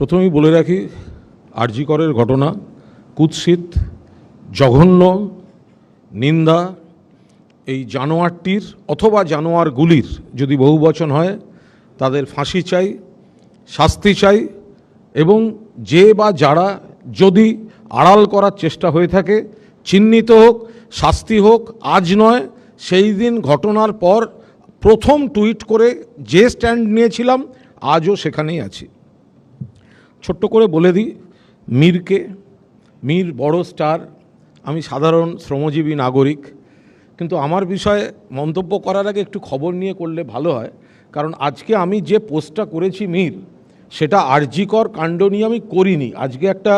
প্রথমেই বলে রাখি, আরজিকরের ঘটনা, কুৎসিত, জঘন্য, নিন্দা, এই জানোয়ারটির অথবা জানোয়ারগুলির যদি বহু বচন হয়, তাদের ফাঁসি চাই, শাস্তি চাই এবং যে বা যারা যদি আড়াল করার চেষ্টা হয়ে থাকে, চিহ্নিত হোক, শাস্তি হোক, আজ নয়, সেই দিন ঘটনার পর প্রথম টুইট করে যে স্ট্যান্ড নিয়েছিলাম, আজও সেখানেই আছি। ছোট্ট করে বলে দিই, মীরকে, মীর বড় স্টার, আমি সাধারণ শ্রমজীবী নাগরিক, কিন্তু আমার বিষয়ে মন্তব্য করার আগে একটু খবর নিয়ে করলে ভালো হয়, কারণ আজকে আমি যে পোস্টটা করেছি মীর, সেটা আরজিকর কাণ্ড নিয়ে আমি করিনি। আজকে একটা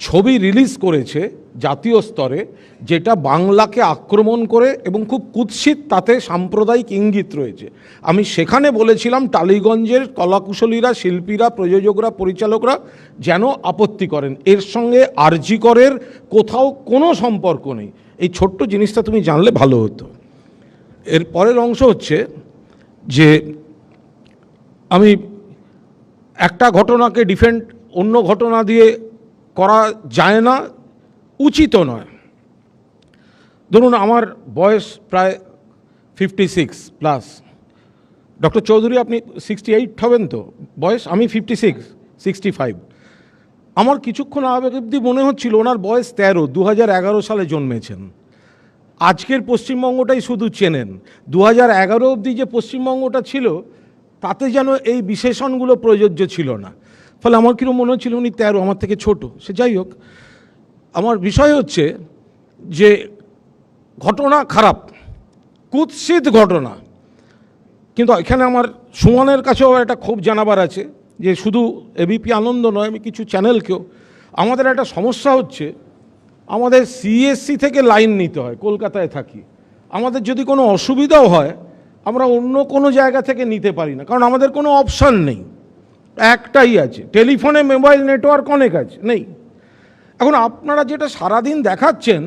ছবি রিলিজ করেছে জাতীয় স্তরে যেটা বাংলাকে আক্রমণ করে এবং খুব কুৎসিত তাতে সাম্প্রদায়িক ইঙ্গিত রয়েছে। আমি সেখানে বলেছিলাম টালিগঞ্জের কলাকুশলীরা, শিল্পীরা, প্রযোজকরা, পরিচালকরা যেন আপত্তি করেন। এর সঙ্গে আরজিকরের কোথাও কোনো সম্পর্ক নেই। এই ছোট্ট জিনিসটা তুমি জানলে ভালো হতো। এর পরের অংশ হচ্ছে যে আমি একটা ঘটনাকে ডিফেন্ড অন্য ঘটনা দিয়ে করা যায় না। উচিত নয়। ধরুন আমার বয়স প্রায় fifty six plus doctor Chowdhury, আপনি সিক্সটি এইট হবেন তো? বয়স আমি ফিফটি সিক্স সিক্সটি ফাইভ আমার কিছুক্ষণ আবেগ অবধি মনে হচ্ছিল ওনার বয়স তেরো দু হাজার সালে জন্মেছেন। আজকের পশ্চিমবঙ্গটাই শুধু চেনেন। দু হাজার এগারো অবধি যে পশ্চিমবঙ্গটা ছিল, তাতে যেন এই বিশেষণগুলো প্রযোজ্য ছিল না। ফলে আমার কিরম মনে হচ্ছিল উনি তেরো, আমার থেকে ছোট। সে যাই হোক আমার বিষয় হচ্ছে যে ঘটনা খারাপ, কুৎসিত ঘটনা। কিন্তু এখানে আমার সুমনের কাছেও একটা ক্ষোভ জানাবার আছে যে শুধু এবিপি আনন্দ নয়, আমি কিছু চ্যানেলকেও। আমাদের একটা সমস্যা হচ্ছে, আমাদের সিএসসি থেকে লাইন নিতে হয়, কলকাতায় থাকি। আমাদের যদি কোনো অসুবিধাও হয়, আমরা অন্য কোনো জায়গা থেকে নিতে পারি না, কারণ আমাদের কোনো অপশান নেই। একটাই আছে, টেলিফোনে মোবাইল নেটওয়ার্ক অনেক আছে, নেই। এখন আপনারা যেটা সারাদিন দেখাচ্ছেন,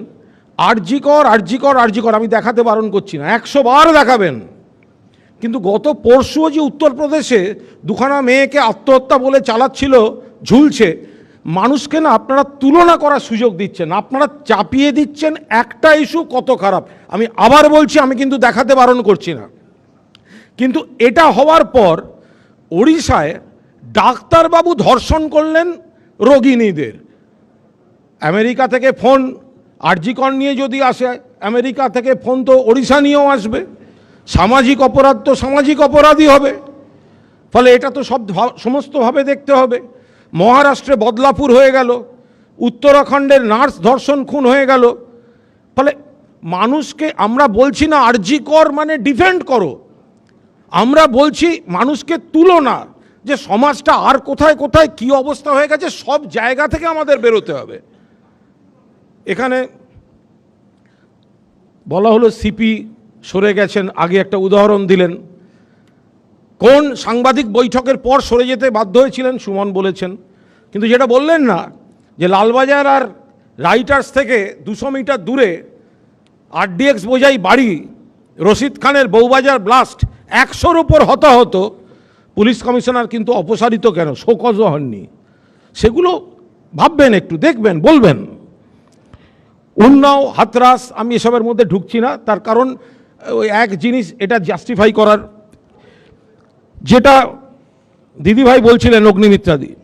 আরজিকর আরজিকর আরজিকর, আমি দেখাতে বারণ করছি না, একশো বার দেখাবেন। কিন্তু গত পরশুও যে উত্তরপ্রদেশে দুখানা মেয়েকে আত্মহত্যা বলে চালাচ্ছিল, ঝুলছে, মানুষকে না আপনারা তুলনা করার সুযোগ দিচ্ছেন, আপনারা চাপিয়ে দিচ্ছেন একটা ইস্যু কত খারাপ। আমি আবার বলছি, আমি কিন্তু দেখাতে বারণ করছি না। কিন্তু এটা হওয়ার পর ওড়িশায় ডাক্তারবাবু ধর্ষণ করলেন রোগিণীদের। আমেরিকা থেকে ফোন, আরজিকন নিয়ে যদি আসে, আমেরিকা থেকে ফোন তো ওড়িশা নিয়েও আসবে। সামাজিক অপরাধ তো সামাজিক অপরাধই হবে। ফলে এটা তো সব সমস্তভাবে দেখতে হবে। মহারাষ্ট্রে বদলাপুর হয়ে গেল, উত্তরাখণ্ডের নার্স ধর্ষণ খুন হয়ে গেল। ফলে মানুষকে আমরা বলছি না আরজিকর মানে ডিফেন্ড করো। আমরা বলছি মানুষকে তুলো না, যে সমাজটা আর কোথায় কোথায় কি অবস্থা হয়ে গেছে সব জায়গা থেকে আমাদের বেরোতে হবে। এখানে বলা হলো সিপি সরে গেছেন। আগে একটা উদাহরণ দিলেন। কোন সাংবাদিক বৈঠকের পর সরে যেতে বাধ্য হয়েছিলেন সুমন বলেছেন। কিন্তু যেটা বললেন না, যে লালবাজার আর রাইটার্স থেকে দুশো মিটার দূরে আরডিএক্স বোঝাই বাড়ি, রশিদ খানের বউবাজার ব্লাস্ট একশোর ওপর হতাহত, পুলিশ কমিশনার কিন্তু অপসারিত কেন? শোকজ হননি। সেগুলো ভাববেন একটু, দেখবেন, বলবেন। উন্নাও, হাতরাস, আমি এসবের মধ্যে ঢুকছি না। তার কারণ, ওই এক জিনিস, এটা জাস্টিফাই করার। যেটা দিদিভাই বলছিলেন, অগ্নিমিত্রাদি।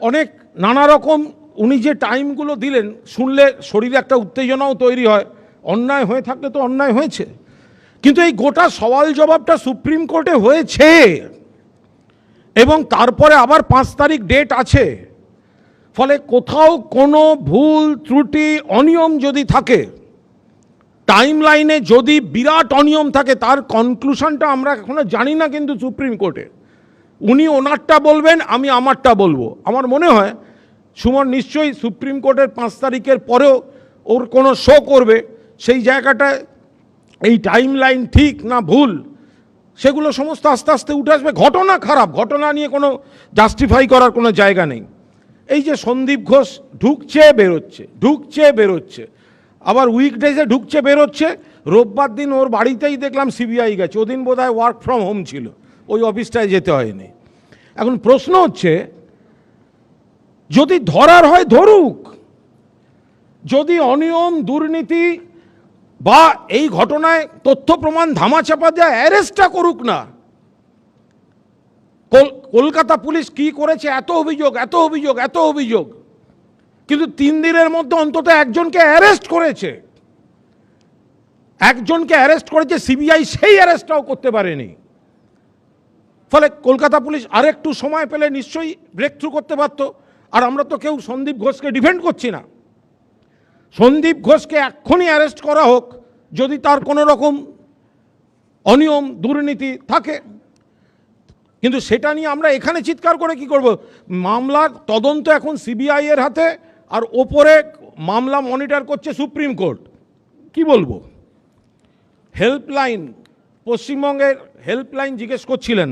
অনেক নানা রকম, উনি যে টাইমগুলো দিলেন, শুনলে শরীরে একটা উত্তেজনাও তৈরি হয়। অন্যায় হয়ে থাকলে তো অন্যায় হয়েছে। কিন্তু এই গোটা সওয়াল জবাবটা সুপ্রিম কোর্টে হয়েছে। এবং তারপরে আবার পাঁচ তারিখ ডেট আছে। ফলে কোথাও কোনো ভুল, ত্রুটি, অনিয়ম যদি থাকে টাইম লাইনে যদি বিরাট অনিয়ম থাকে, তার কনক্লুশনটা আমরা এখনও জানি না কিন্তু সুপ্রিম কোর্টে উনি ওনারটা বলবেন, আমি আমারটা বলব। আমার মনে হয়, সুমন নিশ্চয়ই সুপ্রিম কোর্টের পাঁচ তারিখের পরেও ওর কোনো শো করবে। সেই জায়গাটায় এই টাইম লাইন ঠিক না ভুল, সেগুলো সমস্ত আস্তে আস্তে উঠে আসবে। ঘটনা খারাপ, ঘটনা নিয়ে কোনো জাস্টিফাই করার কোনো জায়গা নেই। এই যে সন্দীপ ঘোষ ঢুকছে, বেরোচ্ছে ঢুকছে, বেরোচ্ছে। আবার উইকডেজে ঢুকছে, বেরোচ্ছে। রোববার দিন ওর বাড়িতেই দেখলাম সিবিআই গেছে। ওদিন বোধ হয় ওয়ার্ক ফ্রম হোম ছিল। ওই অফিসটায় যেতে হয়নি। এখন প্রশ্ন হচ্ছে, যদি ধরার হয় ধরুক, যদি অনিয়ম, দুর্নীতি বা এই ঘটনায় তথ্য প্রমাণ ধামাচাপা দেওয়া অ্যারেস্টটা করুক না কলকাতা পুলিশ কি করেছে? এত অভিযোগ এত অভিযোগ এত অভিযোগ। কিন্তু তিন দিনের মধ্যে অন্তত একজনকে অ্যারেস্ট করেছে। একজনকে অ্যারেস্ট করেছে সিবিআই সেই অ্যারেস্টটাও করতে পারেনি। ফলে কলকাতা পুলিশ আরেকটু সময় পেলে নিশ্চয়ই ব্রেক থ্রু করতে পারত। আর আমরা তো কেউ সন্দীপ ঘোষকে ডিফেন্ড করছি না। সন্দীপ ঘোষকে এক্ষুনি অ্যারেস্ট করা হোক, যদি তার কোনো রকম অনিয়ম, দুর্নীতি থাকে। কিন্তু সেটা নিয়ে আমরা এখানে চিৎকার করে কি করব? মামলার তদন্ত এখন সিবিআই এর হাতে, আর ওপরে মামলা মনিটর করছে সুপ্রিম কোর্ট। কি বলব? হেল্পলাইন, পশ্চিমবঙ্গের হেল্পলাইন জিজ্ঞেস করছিলেন।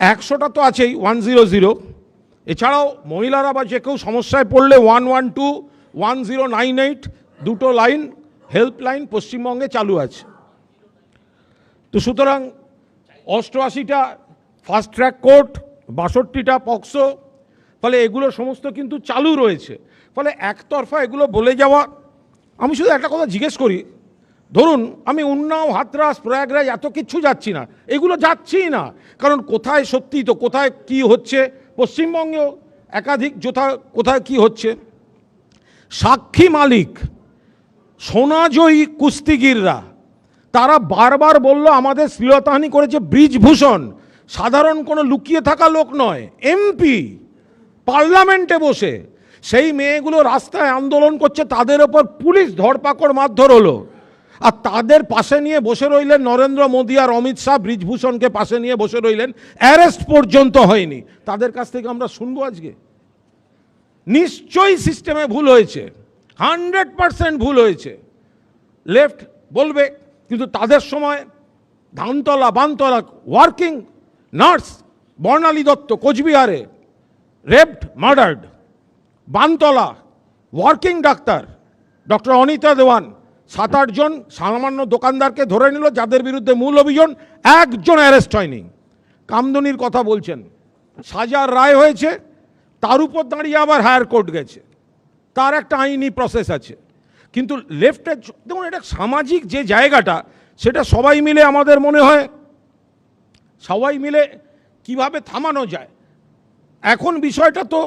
একশোটা তো আছেই, ওয়ান জিরো জিরো। এছাড়াও মহিলারা বা যে কেউ সমস্যায় পড়লে one one two, one zero nine eight, দুটো লাইন, হেল্পলাইন পশ্চিমবঙ্গে চালু আছে। তো সুতরাং অষ্টআশিটা ফাস্ট ট্র্যাক কোর্ট বাষট্টিটা পক্সো, ফলে এগুলো সমস্ত কিন্তু চালু রয়েছে। ফলে একতরফা এগুলো বলে যাওয়া, আমি শুধু একটা কথা জিজ্ঞেস করি, ধরুন আমি উন্নাও, হাতরাস, প্রয়াগরাজ এত কিচ্ছু যাচ্ছি না, এগুলো যাচ্ছিই না, কারণ কোথায় সত্যি তো, কোথায় কি হচ্ছে পশ্চিমবঙ্গেও একাধিক যোথা, কোথায় কি হচ্ছে? সাক্ষী মালিক, সোনাজয়ী কুস্তিগিররা তারা বারবার বলল, আমাদের শ্লীলতাহানি করেছে ব্রিজভূষণ। সাধারণ কোনো লুকিয়ে থাকা লোক নয়, এমপি, পার্লামেন্টে বসে। সেই মেয়েগুলো রাস্তায় আন্দোলন করছে, তাদের ওপর পুলিশ ধরপাকড় মারধর হলো। আর তাদের পাশে নিয়ে বসে রইলেন নরেন্দ্র মোদী আর অমিত শাহ, ব্রিজভূষণকে পাশে নিয়ে বসে রইলেন। অ্যারেস্ট পর্যন্ত হয়নি। তাদের কাছ থেকে আমরা শুনব আজকে। নিশ্চয়ই সিস্টেমে ভুল হয়েছে। হান্ড্রেড পারসেন্ট ভুল হয়েছে। লেফট বলবে কিন্তু তাদের সময় ধানতলা, বানতলা ওয়ার্কিং নার্স বর্ণালী দত্ত, কোচবিহারে raped murdered Bantala working doctor doctor Anita Dewan সাত আটজন সামান্য দোকানদারকে ধরে নিল, যাদের বিরুদ্ধে মূল অভিযোগ একজন অ্যারেস্ট হয়নি। কামদনির কথা বলছেন। সাজার রায় হয়েছে, তার উপর দাঁড়িয়ে আবার হায়ার কোর্ট গেছে। তার একটা আইনি প্রসেস আছে। কিন্তু লেফটের দেখুন এটা সামাজিক যে জায়গাটা, সেটা সবাই মিলে আমাদের মনে হয়, সবাই মিলে কীভাবে থামানো যায়? এখন বিষয়টা তো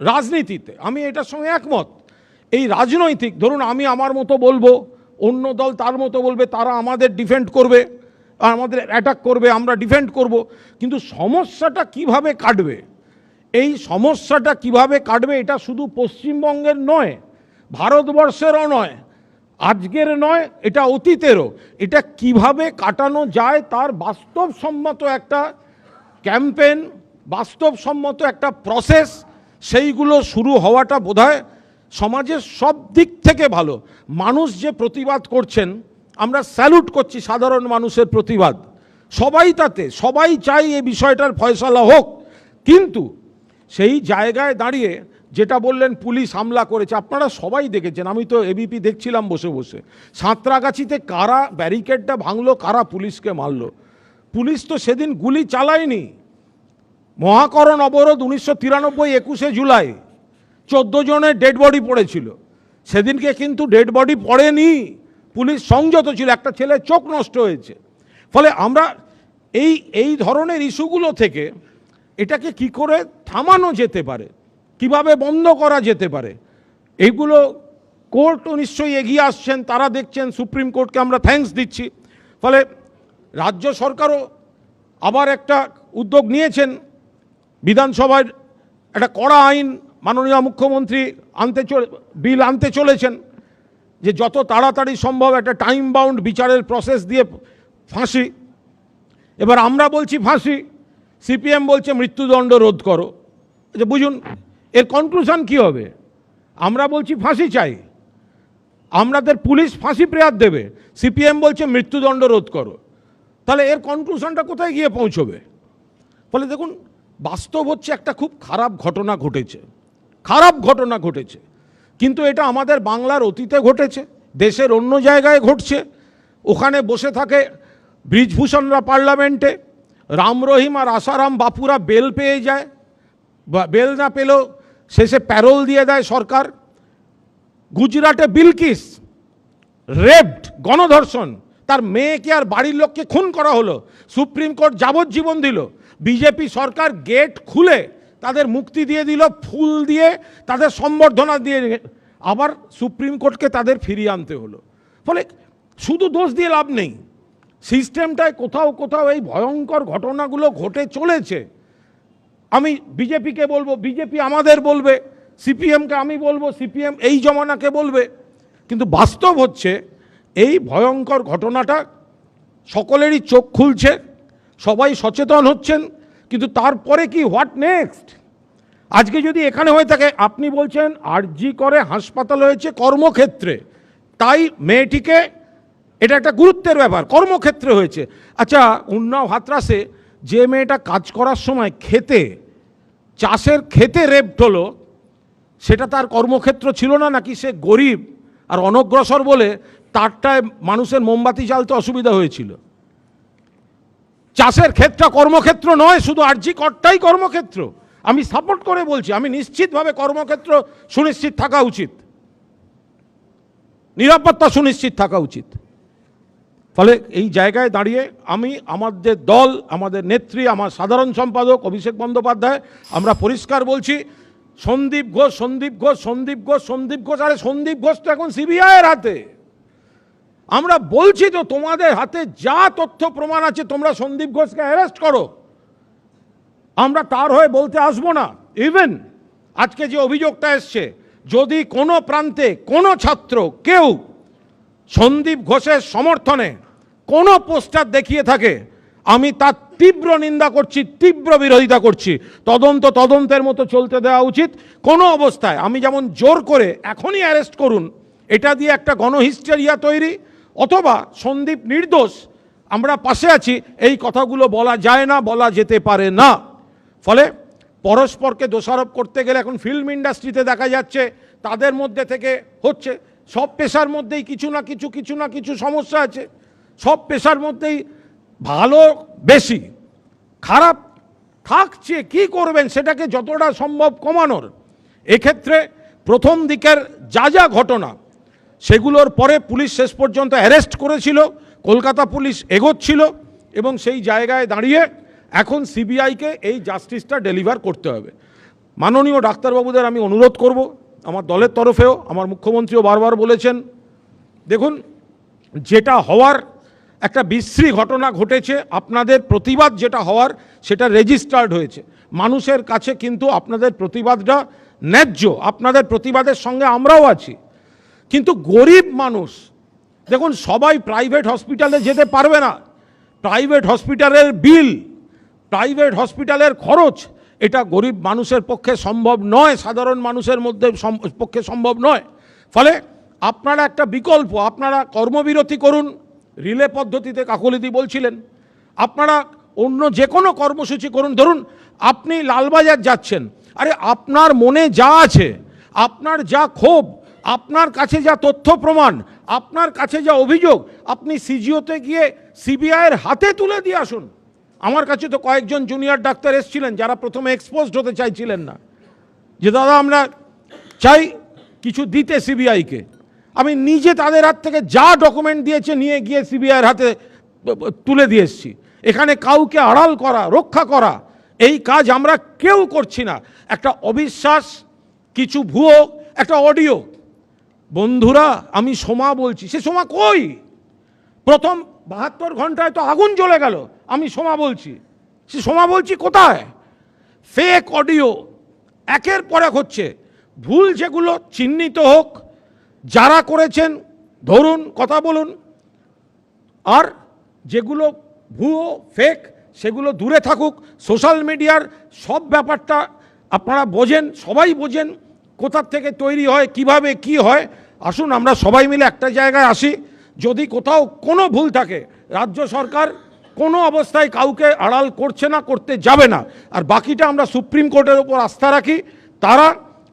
রাজনীতিতে, আমি এটার সঙ্গে একমত। এই রাজনৈতিক, ধরুন আমি আমার মতো বলব, অন্য দল তার মতো বলবে, তারা আমাদের ডিফেন্ড করবে আর আমাদের অ্যাটাক করবে, আমরা ডিফেন্ড করব, কিন্তু সমস্যাটা কীভাবে কাটবে? এই সমস্যাটা কীভাবে কাটবে, এটা শুধু পশ্চিমবঙ্গের নয় ভারতবর্ষেরও নয়, আজকের নয়, এটা অতীতেরও। এটা কীভাবে কাটানো যায় তার বাস্তবসম্মত একটা ক্যাম্পেন বাস্তবসম্মত একটা প্রসেস, সেইগুলো শুরু হওয়াটা বোধহয় সমাজের সব দিক থেকে ভালো। মানুষ যে প্রতিবাদ করছেন, আমরা স্যালুট করছি সাধারণ মানুষের প্রতিবাদ। সবাই তাতে, সবাই চাই এই বিষয়টার ফয়সালা হোক। কিন্তু সেই জায়গায় দাঁড়িয়ে যেটা বললেন পুলিশ হামলা করেছে, আপনারা সবাই দেখেছেন, আমি তো এবিপি দেখছিলাম বসে বসে। সাঁতরাগাছিতে কারা ব্যারিকেডটা ভাঙলো, কারা পুলিশকে মারলো? পুলিশ তো সেদিন গুলি চালায়নি। মহাকরণ অবরোধ উনিশশো তিরানব্বই একুশে জুলাই, চোদ্দ জনের ডেড বডি পড়েছিল। সেদিনকে কিন্তু ডেড বডি পড়েনি, পুলিশ সংযত ছিল, একটা ছেলে চোখ নষ্ট হয়েছে। ফলে আমরা এই এই ধরনের ইস্যুগুলো থেকে এটাকে কি করে থামানো যেতে পারে? কীভাবে বন্ধ করা যেতে পারে? এইগুলো কোর্টও নিশ্চয়ই এগিয়ে আসছেন, তারা দেখছেন, সুপ্রিম কোর্টকে আমরা থ্যাঙ্কস দিচ্ছি। ফলে রাজ্য সরকারও আবার একটা উদ্যোগ নিয়েছেন। বিধানসভার একটা কড়া আইন মাননীয় মুখ্যমন্ত্রী আনতে বিল আনতে চলেছেন, যে যত তাড়াতাড়ি সম্ভব একটা টাইম বাউন্ড বিচারের প্রসেস দিয়ে ফাঁসি। এবার আমরা বলছি ফাঁসি, সিপিএম বলছে মৃত্যুদণ্ড রোধ করো। যে বুঝুন এর কনক্লুশন কি হবে? আমরা বলছি ফাঁসি চাই। আমাদের পুলিশ ফাঁসি প্রেয়ার দেবে। সিপিএম বলছে মৃত্যুদণ্ড রোধ করো। তাহলে এর কনক্লুশনটা কোথায় গিয়ে পৌঁছবে? ফলে দেখুন, বাস্তব হচ্ছে একটা খুব খারাপ ঘটনা ঘটেছে। খারাপ ঘটনা ঘটেছে। কিন্তু এটা আমাদের বাংলার অতীতে ঘটেছে, দেশের অন্য জায়গায় ঘটছে। ওখানে বসে থাকে ব্রিজভূষণরা পার্লামেন্টে। রাম রহিম আর আসারাম বাপুরা বেল পেয়ে যায়। বেল না পেলেও শেষে প্যারোল দিয়ে দেয় সরকার। গুজরাটে বিলকিস, রেপড গণধর্ষণ। তার মেয়েকে আর বাড়ির লোককে খুন করা হলো। সুপ্রিম কোর্ট যাবজ্জীবন দিল। বিজেপি সরকার গেট খুলে তাদের মুক্তি দিয়ে দিল, ফুল দিয়ে তাদের সম্বর্ধনা দিয়ে আবার সুপ্রিম কোর্টকে তাদের ফিরিয়ে আনতে হলো। ফলে শুধু দোষ দিয়ে লাভ নেই। সিস্টেমটায় কোথাও কোথাও এই ভয়ঙ্কর ঘটনাগুলো ঘটে চলেছে। আমি বিজেপিকে বলব, বিজেপি আমাদের বলবে, সিপিএমকে আমি বলব, সিপিএম এই জমানাকে বলবে। কিন্তু বাস্তব হচ্ছে, এই ভয়ঙ্কর ঘটনাটা সকলেরই চোখ খুলছে, সবাই সচেতন হচ্ছেন, কিন্তু তারপরে কি, হোয়াট নেক্সট? আজকে যদি এখানে হয়ে থাকে, আপনি বলছেন আরজি করে হাসপাতাল হয়েছে কর্মক্ষেত্রে, তাই মেয়েটিকে, এটা একটা গুরুত্বের ব্যাপার, কর্মক্ষেত্রে হয়েছে। আচ্ছা উন্নাও হাতরাসে যে মেয়েটা কাজ করার সময় খেতে, চাষের খেতে রেপড হলো, সেটা তার কর্মক্ষেত্র ছিল না নাকি সে গরিব আর অনগ্রসর বলে তারটায় মানুষের মোমবাতি জ্বালতে অসুবিধা হয়েছিল। চাষের ক্ষেত্রটা কর্মক্ষেত্র নয়, শুধু আর্জি করটাই কর্মক্ষেত্র। আমি সাপোর্ট করে বলছি, আমি নিশ্চিতভাবে কর্মক্ষেত্র সুনিশ্চিত থাকা উচিত। নিরাপত্তা সুনিশ্চিত থাকা উচিত। ফলে এই জায়গায় দাঁড়িয়ে আমি, আমাদের দল, আমাদের নেত্রী, আমার সাধারণ সম্পাদক অভিষেক বন্দ্যোপাধ্যায়, আমরা পরিষ্কার বলছি, সন্দীপ ঘোষ সন্দীপ ঘোষ সন্দীপ ঘোষ সন্দীপ ঘোষ, আরে সন্দীপ ঘোষ তো এখন সিবিআইয়ের হাতে। আমরা বলছি তো তোমাদের হাতে যা তথ্য প্রমাণ আছে, তোমরা সন্দীপ ঘোষকে অ্যারেস্ট করো। আমরা তার হয়ে বলতে আসব না। ইভেন আজকে যে অভিযোগটা এসছে, যদি কোনো প্রান্তে কোনো ছাত্র, কেউ সন্দীপ ঘোষের সমর্থনে কোনো পোস্টার দেখিয়ে থাকে, আমি তার তীব্র নিন্দা করছি, তীব্র বিরোধিতা করছি। তদন্ত তদন্তের মতো চলতে দেওয়া উচিত। কোনো অবস্থায় আমি যেমন জোর করে এখনই অ্যারেস্ট করুন, এটা দিয়ে একটা গণহিস্টেরিয়া তৈরি, অথবা সন্দীপ নির্দোষ, আমরা পাশে আছি, এই কথাগুলো বলা যায় না, বলা যেতে পারে না। ফলে পরস্পরকে দোষারোপ করতে গেলে এখন ফিল্ম ইন্ডাস্ট্রিতে দেখা যাচ্ছে, তাদের মধ্যে থেকে হচ্ছে সব পেশার মধ্যেই কিছু না কিছু কিছু না কিছু সমস্যা আছে। সব পেশার মধ্যেই ভালো বেশি। খারাপ থাকছে, কি করবেন সেটাকে যতটা সম্ভব কমানোর। এক্ষেত্রে প্রথম দিকের যা যা ঘটনা, সেগুলোর পরে পুলিশ শেষ পর্যন্ত অ্যারেস্ট করেছিল, কলকাতা পুলিশ এগোচ্ছিল এবং সেই জায়গায় দাঁড়িয়ে এখন সিবিআইকে এই জাস্টিসটা ডেলিভার করতে হবে। মাননীয় ডাক্তারবাবুদের আমি অনুরোধ করব আমার দলের তরফেও, আমার মুখ্যমন্ত্রীও বারবার বলেছেন, দেখুন, যেটা হওয়ার একটা বিশ্রী ঘটনা ঘটেছে, আপনাদের প্রতিবাদ যেটা হওয়ার, সেটা রেজিস্টার্ড হয়েছে। মানুষের কাছে কিন্তু আপনাদের প্রতিবাদটা ন্যায্য, আপনাদের প্রতিবাদের সঙ্গে আমরাও আছি। কিন্তু গরিব মানুষ, দেখুন, সবাই প্রাইভেট হসপিটালে যেতে পারবে না। প্রাইভেট হসপিটালের বিল প্রাইভেট হসপিটালের খরচ এটা গরিব মানুষের পক্ষে সম্ভব নয়, সাধারণ মানুষের মধ্যে পক্ষে সম্ভব নয়। ফলে আপনারা একটা বিকল্প, আপনারা কর্মবিরতি করুন, রিলে পদ্ধতিতে কাকলিদি বলছিলেন। আপনারা অন্য যে কোনো কর্মসূচি করুন। ধরুন, আপনি লালবাজার যাচ্ছেন। আরে, আপনার মনে যা আছে, আপনার যা ক্ষোভ, আপনার কাছে যা তথ্য প্রমাণ, আপনার কাছে যা অভিযোগ, আপনি সিজিওতে গিয়ে সিবিআইয়ের হাতে তুলে দিয়ে আসুন। আমার কাছে তো কয়েকজন জুনিয়র ডাক্তার এসেছিলেন যারা প্রথমে এক্সপোজড হতে চাইছিলেন না। যে দাদা, আমরা চাই কিছু দিতে সিবিআইকে আমি নিজে তাদের হাত থেকে যা ডকুমেন্ট দিয়েছে নিয়ে গিয়ে সিবিআইয়ের হাতে তুলে দিয়ে এসেছি। এখানে কাউকে আড়াল করা, রক্ষা করা, এই কাজ আমরা কেউ করছি না। একটা অবিশ্বাস, কিছু ভুয়ো, একটা অডিও বন্ধুরা, আমি সোমা বলছি, সে সোমা কই? প্রথম বাহাত্তর ঘন্টায় তো আগুন জ্বলে গেল। আমি সোমা বলছি। সে সোমা বলছি, কোথায়? ফেক অডিও একের পর এক হচ্ছে, ভুল যেগুলো চিহ্নিত হোক, যারা করেছেন, ধরুন, কথা বলুন। আর যেগুলো ভুয়ো ফেক সেগুলো দূরে থাকুক। সোশ্যাল মিডিয়ার সব ব্যাপারটা আপনারা বোঝেন, সবাই বোঝেন, কোথার থেকে তৈরি হয়, কীভাবে কি হয়। আসুন, আমরা সবাই মিলে একটা জায়গায় আসি। যদি কোথাও কোনো ভুল থাকে, রাজ্য সরকার কোনো অবস্থায় কাউকে আড়াল করছে না, করতে যাবে না। আর বাকিটা আমরা সুপ্রিম কোর্টের ওপর আস্থা রাখি। তারা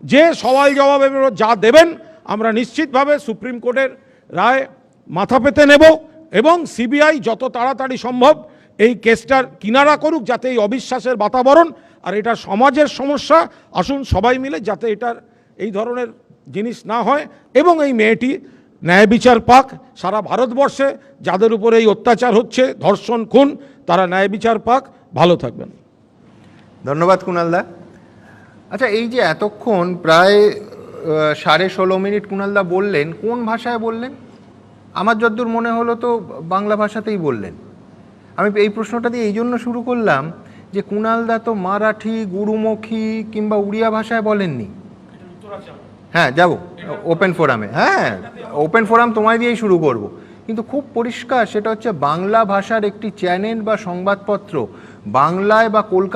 যে সওয়াল জবাবে যা দেবেন, আমরা নিশ্চিতভাবে সুপ্রিম কোর্টের রায় মাথা পেতে নেব এবং সিবিআই যত তাড়াতাড়ি সম্ভব এই কেসটার কিনারা করুক, যাতে এই অবিশ্বাসের বাতাবরণ আর এটা সমাজের সমস্যা, আসুন সবাই মিলে যাতে এটার এই ধরনের জিনিস না হয় এবং এই মেয়েটি ন্যায় বিচার পাক। সারা ভারতবর্ষে যাদের উপরে এই অত্যাচার হচ্ছে, ধর্ষণ, খুন, তারা ন্যায় বিচার পাক। ভালো থাকবেন। ধন্যবাদ কুণালদা আচ্ছা এই যে এতক্ষণ প্রায় সাড়ে ষোলো মিনিট কুণালদা বললেন, কোন ভাষায় বললেন? আমার যদ্দূর মনে হলো তো বাংলা ভাষাতেই বললেন। আমি এই প্রশ্নটা দিয়ে এই জন্য শুরু করলাম যে কুণালদা তো মারাঠি, গুরুমুখী কিংবা উড়িয়া ভাষায় বলেননি। হ্যাঁ যাব। ওপেন ফোরামে হ্যাঁ ওপেন ফোরাম তোমায় দিয়েই শুরু করব। কিন্তু খুব পরিষ্কার, সেটা হচ্ছে বাংলা ভাষার একটি চ্যানেল বা সংবাদপত্র বাংলায় বা কলকাতা